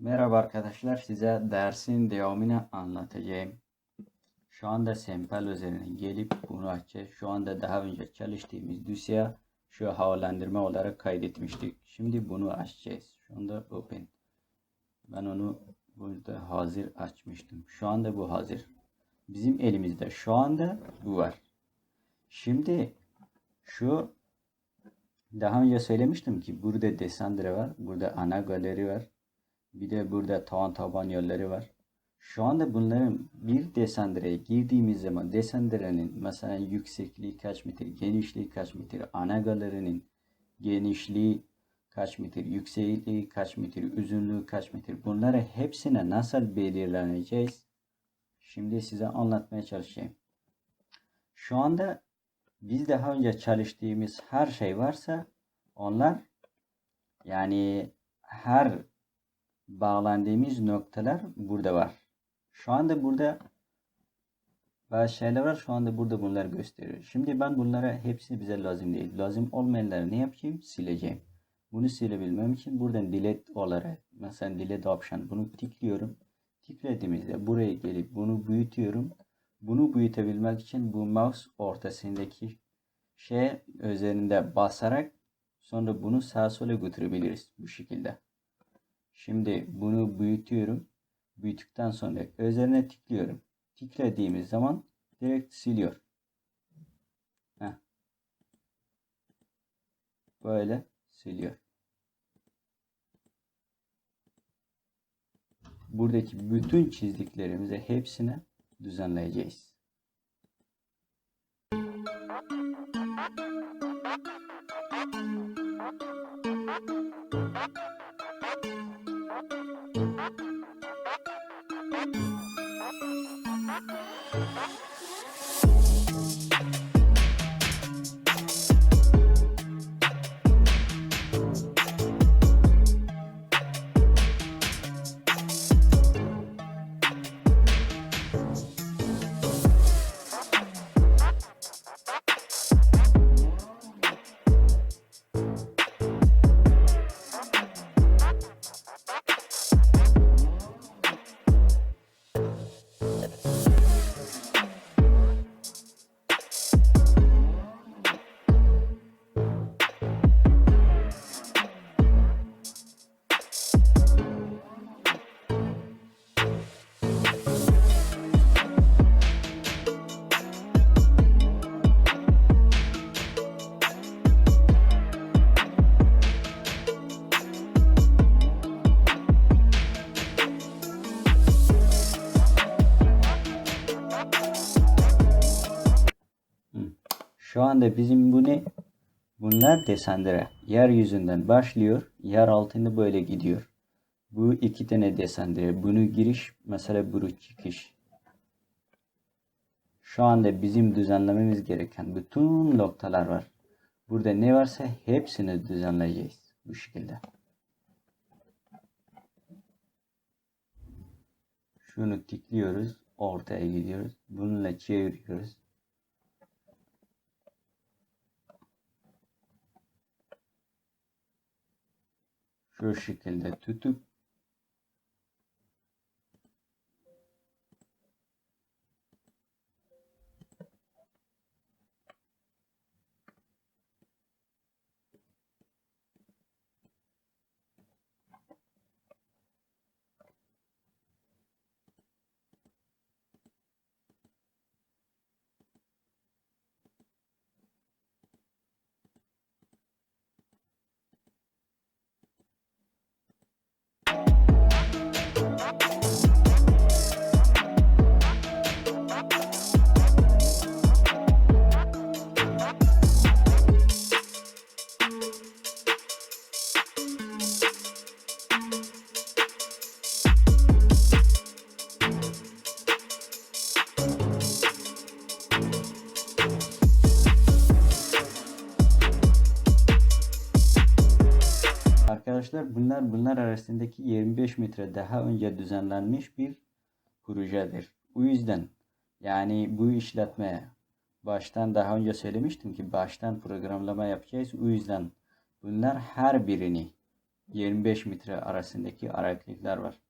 Merhaba arkadaşlar, size dersin devamını anlatacağım. Şu anda sempel üzerine gelip bunu açacağız. Şu anda daha önce çalıştığımız dosya şu havalandırma olarak kaydetmiştik. Şimdi bunu açacağız. Şu anda open. Ben onu burada hazır açmıştım. Şu anda bu hazır. Bizim elimizde şu anda bu var. Şimdi şu daha önce söylemiştim ki burada Desandre var. Burada ana galeri var. Bir de burada tavan taban yerleri var. Şu anda bunların bir Desandre'ye girdiğimiz zaman Desandre'nin mesela yüksekliği kaç metre, genişliği kaç metre, ana galerinin genişliği kaç metre, yüksekliği kaç metre, uzunluğu kaç metre bunları hepsine nasıl belirleneceğiz? Şimdi size anlatmaya çalışayım. Şu anda biz daha önce çalıştığımız her şey varsa onlar yani her bağlandığımız noktalar burada var. Şu anda burada bazı şeyler var. Şu anda burada bunları gösteriyor. Şimdi ben bunlara hepsi bize lazım değil. Lazım olmayanları ne yapayım? Sileceğim. Bunu silebilmem için buradan delete olarak mesela delete option bunu tıklıyorum. Tıkladığımızda buraya gelip bunu büyütüyorum. Bunu büyütebilmek için bu mouse ortasındaki şey üzerinde basarak sonra bunu sağa sola götürebiliriz bu şekilde. Şimdi bunu büyütüyorum. Büyüttükten sonra üzerine tıklıyorum. Tıkladığımız zaman direkt siliyor. Heh. Böyle siliyor. Buradaki bütün çizdiklerimizi hepsine düzenleyeceğiz. Thank you. Şu anda bizim bu ne? Bunlar desandre. Yeryüzünden başlıyor. Yer altında böyle gidiyor. Bu iki tane desandre. Bunu giriş mesela bu çıkış. Şu anda bizim düzenlememiz gereken bütün noktalar var. Burada ne varsa hepsini düzenleyeceğiz. Bu şekilde. Şunu tıklıyoruz. Ortaya gidiyoruz. Bununla çeviriyoruz. Şu şekilde tutup Arkadaşlar bunlar bunlar arasındaki 25 metre daha önce düzenlenmiş bir projedir. O yüzden yani bu işletme baştan daha önce söylemiştim ki baştan programlama yapacağız. O yüzden bunlar her birini 25 metre arasındaki araklıklar var.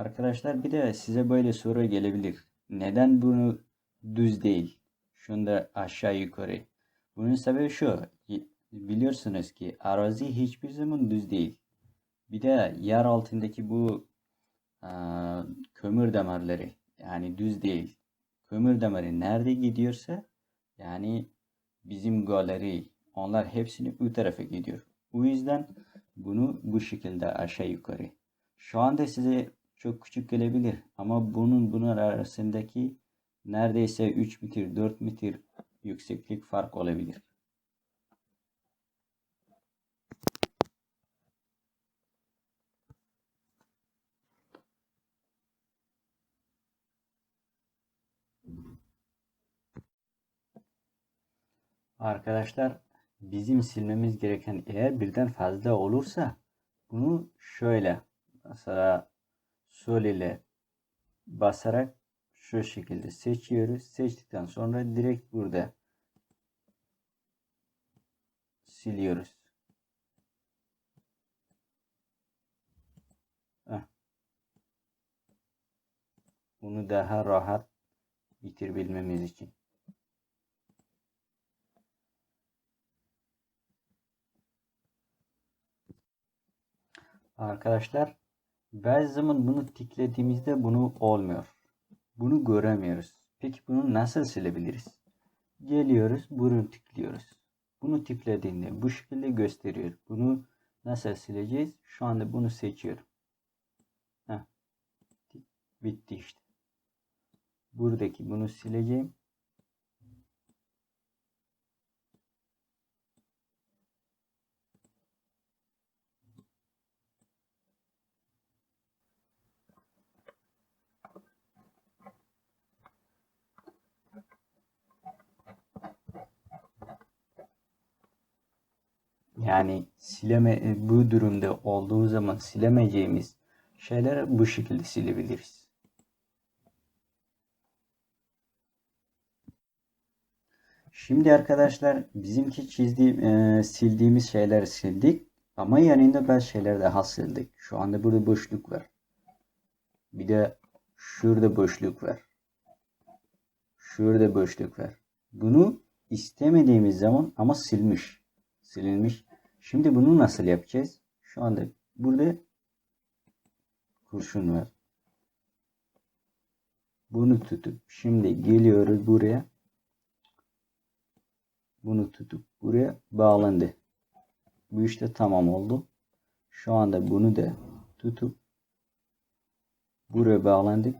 Arkadaşlar bir de size böyle soru gelebilir. Neden bunu düz değil? Şunda aşağı yukarı. Bunun sebebi şu. Biliyorsunuz ki arazi hiçbir zaman düz değil. Bir de yer altındaki bu aa, kömür damarları yani düz değil. Kömür damarı nerede gidiyorsa yani bizim galeri onlar hepsini bu tarafa gidiyor. O yüzden bunu bu şekilde aşağı yukarı. Şu anda size çok küçük gelebilir ama bunun bunun arasındaki neredeyse 3 metre 4 metre yükseklik fark olabilir. Arkadaşlar bizim silmemiz gereken eğer birden fazla olursa bunu şöyle mesela sol ile basarak şu şekilde seçiyoruz. Seçtikten sonra direkt burada siliyoruz. Heh. Bunu daha rahat bitirebilmemiz için. Arkadaşlar bazı zaman bunu tiklediğimizde bunu olmuyor. Bunu göremiyoruz. Peki bunu nasıl silebiliriz? Geliyoruz, bunu tıklıyoruz. Bunu tıkladığında bu şekilde gösteriyor. Bunu nasıl sileceğiz? Şu anda bunu seçiyorum. Heh. Bitti işte. Buradaki bunu sileceğim. Yani sileme e, bu durumda olduğu zaman silemeyeceğimiz şeyler bu şekilde silebiliriz. Şimdi arkadaşlar bizimki çizdiğim, e, sildiğimiz şeyler sildik. Ama yanında bazı şeyler daha sildik. Şu anda burada boşluk var. Bir de şurada boşluk var. Şurada boşluk var. Bunu istemediğimiz zaman ama silmiş. Silinmiş. Şimdi bunu nasıl yapacağız? Şu anda burada kurşun var. Bunu tutup şimdi geliyoruz buraya. Bunu tutup buraya bağlandı. Bu işte tamam oldu. Şu anda bunu da tutup buraya bağlandık.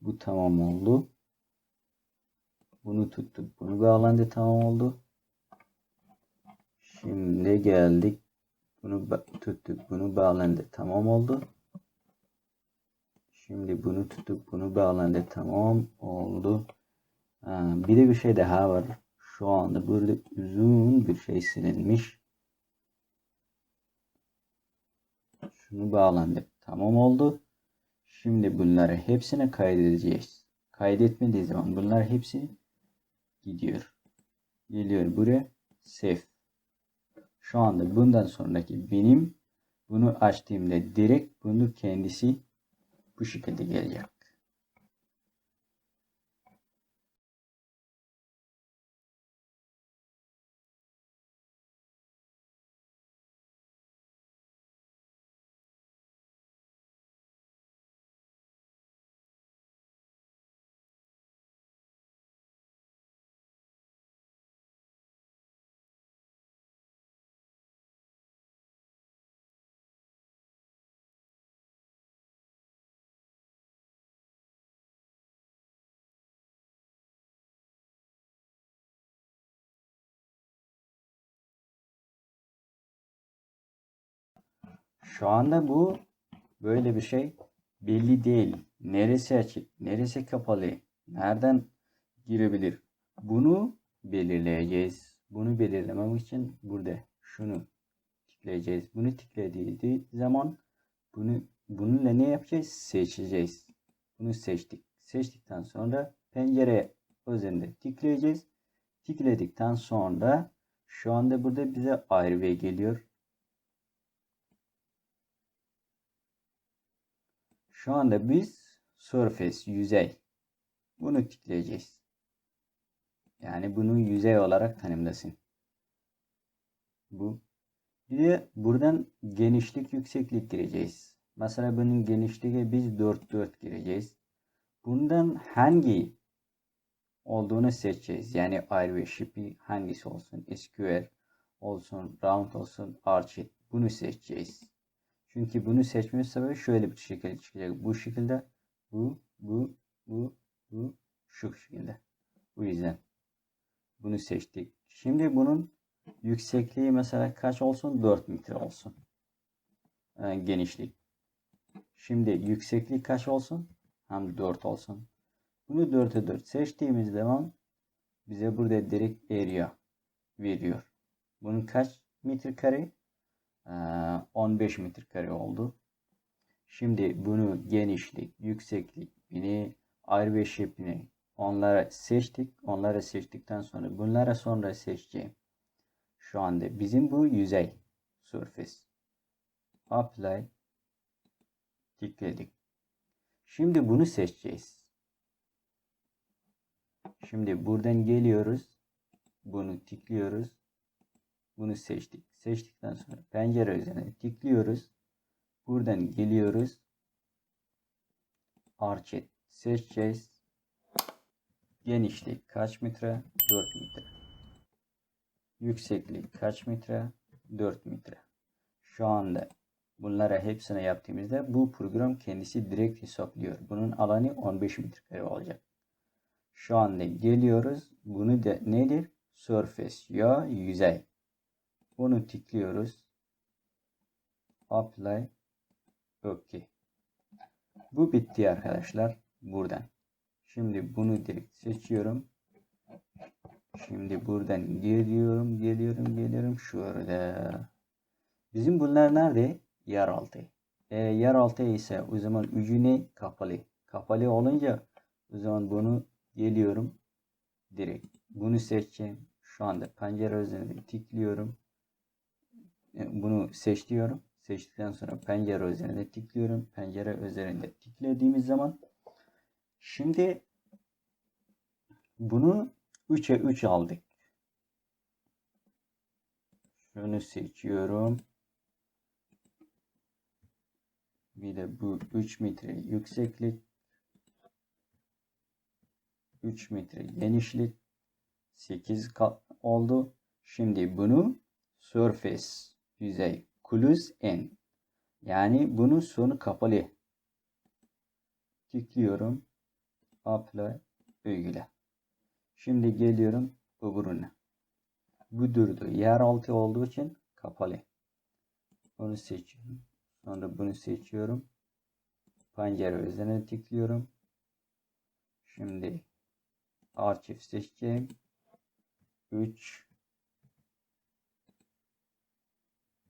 Bu tamam oldu. Bunu tuttuk. Bunu bağlandı tamam oldu. Şimdi geldik. Bunu tuttuk. Bunu bağlandı tamam oldu. Şimdi bunu tutup bunu bağlandı tamam oldu. Bir de bir şey daha var. Şu anda burada uzun bir şey silinmiş. Şunu bağlandı. Tamam oldu. Şimdi bunları hepsine kaydedeceğiz. Kaydetmediği zaman bunlar hepsi gidiyor. Geliyor buraya. Save. Şu anda bundan sonraki benim bunu açtığımda direkt bunu kendisi bu şekilde gelecek. Şu anda bu böyle bir şey belli değil. Neresi açık, neresi kapalı, nereden girebilir? Bunu belirleyeceğiz. Bunu belirlemem için burada şunu tıklayacağız. Bunu tıkladığı zaman bunu bununla ne yapacağız? Seçeceğiz. Bunu seçtik. Seçtikten sonra pencere üzerinde tıklayacağız. Tıkladıktan sonra şu anda burada bize ayrı ve geliyor. Şu anda biz surface yüzey bunu tıklayacağız. Yani bunu yüzey olarak tanımlasın. Bu. Bir de buradan genişlik yükseklik gireceğiz. Mesela bunun genişliği biz 4 4 gireceğiz. Bundan hangi olduğunu seçeceğiz. Yani ayrı ve şipi hangisi olsun? SQL olsun, round olsun, arched. Bunu seçeceğiz. Çünkü bunu seçme sebebi şöyle bir şekilde çıkacak. Bu şekilde bu, bu, bu, bu, şu şekilde. Bu yüzden bunu seçtik. Şimdi bunun yüksekliği mesela kaç olsun? 4 metre olsun. Yani genişlik. Şimdi yükseklik kaç olsun? Hem 4 olsun. Bunu 4'e 4 seçtiğimiz zaman bize burada direkt area veriyor. Bunun kaç metrekare? 15 metrekare oldu. Şimdi bunu genişlik, yükseklik, yine ayrı bir şeklini onlara seçtik. Onlara seçtikten sonra bunlara sonra seçeceğim. Şu anda bizim bu yüzey surface. Apply tıkladık. Şimdi bunu seçeceğiz. Şimdi buradan geliyoruz. Bunu tıklıyoruz. Bunu seçtik. Seçtikten sonra pencere üzerine tıklıyoruz. Buradan geliyoruz. Archet seçeceğiz. Genişlik kaç metre? 4 metre. Yükseklik kaç metre? 4 metre. Şu anda bunlara hepsine yaptığımızda bu program kendisi direkt hesaplıyor. Bunun alanı 15 metrekare olacak. Şu anda geliyoruz. Bunu da nedir? Surface ya yüzey. Bunu tıklıyoruz. Apply. OK. Bu bitti arkadaşlar. Buradan. Şimdi bunu direkt seçiyorum. Şimdi buradan geliyorum, geliyorum, geliyorum. Şurada. Bizim bunlar nerede? Yeraltı. E, yeraltı ise o zaman ucu? Kapalı. Kapalı olunca o zaman bunu geliyorum. Direkt. Bunu seçeceğim. Şu anda pencere üzerinde tıklıyorum. E, bunu seçiyorum. Seçtikten sonra pencere üzerinde tıklıyorum. Pencere üzerinde tıkladığımız zaman şimdi bunu 3'e 3 aldık. Şunu seçiyorum. Bir de bu 3 metre yükseklik. 3 metre genişlik 8 kat oldu. Şimdi bunu surface yüzey close end yani bunun sonu kapalı. Tıklıyorum. Apply uygula. Şimdi geliyorum öbürüne. Bu durdu. Yer altı olduğu için kapalı. Onu seçiyorum. Sonra bunu seçiyorum. Pencere üzerine tıklıyorum. Şimdi arşiv seçeceğim. 3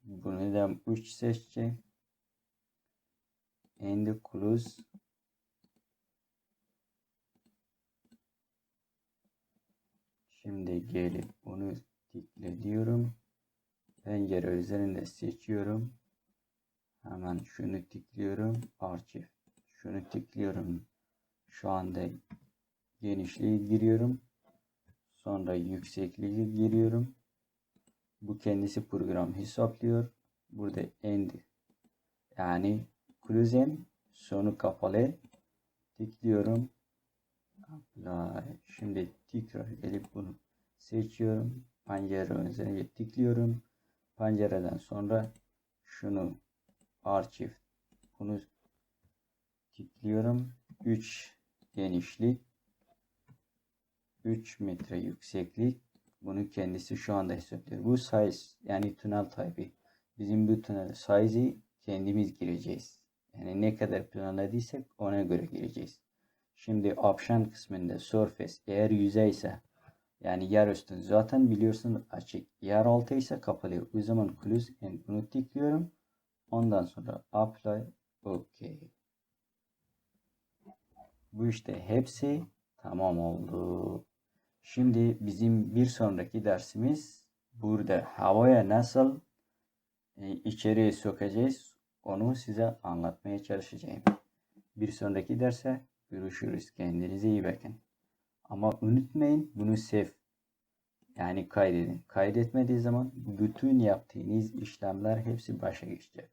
Bunu da 3 seçeceğim. And close Şimdi gelip bunu tıkla diyorum. Pencere üzerinde seçiyorum. Hemen şunu tıklıyorum. Arşiv. Şunu tıklıyorum. Şu anda genişliği giriyorum. Sonra yüksekliği giriyorum. Bu kendisi program hesaplıyor. Burada end yani close sonu kapalı tıklıyorum. Apply. Şimdi tekrar gelip bunu seçiyorum. Pencere üzerine tıklıyorum. Pencereden sonra şunu arşiv bunu tıklıyorum. 3 genişlik 3 metre yükseklik bunu kendisi şu anda hesaplıyor. Bu size yani tünel type'i. Bizim bu tünel size'i kendimiz gireceğiz. Yani ne kadar planladıysak ona göre gireceğiz. Şimdi option kısmında surface eğer yüzey ise yani yer üstün zaten biliyorsun açık. Yer altı ise kapalı. O zaman close and bunu tıklıyorum. Ondan sonra apply OK. Bu işte hepsi tamam oldu. Şimdi bizim bir sonraki dersimiz burada havaya nasıl e, içeriye sokacağız onu size anlatmaya çalışacağım. Bir sonraki derse görüşürüz. Kendinize iyi bakın. Ama unutmayın bunu save yani kaydedin. Kaydetmediği zaman bütün yaptığınız işlemler hepsi başa geçecek.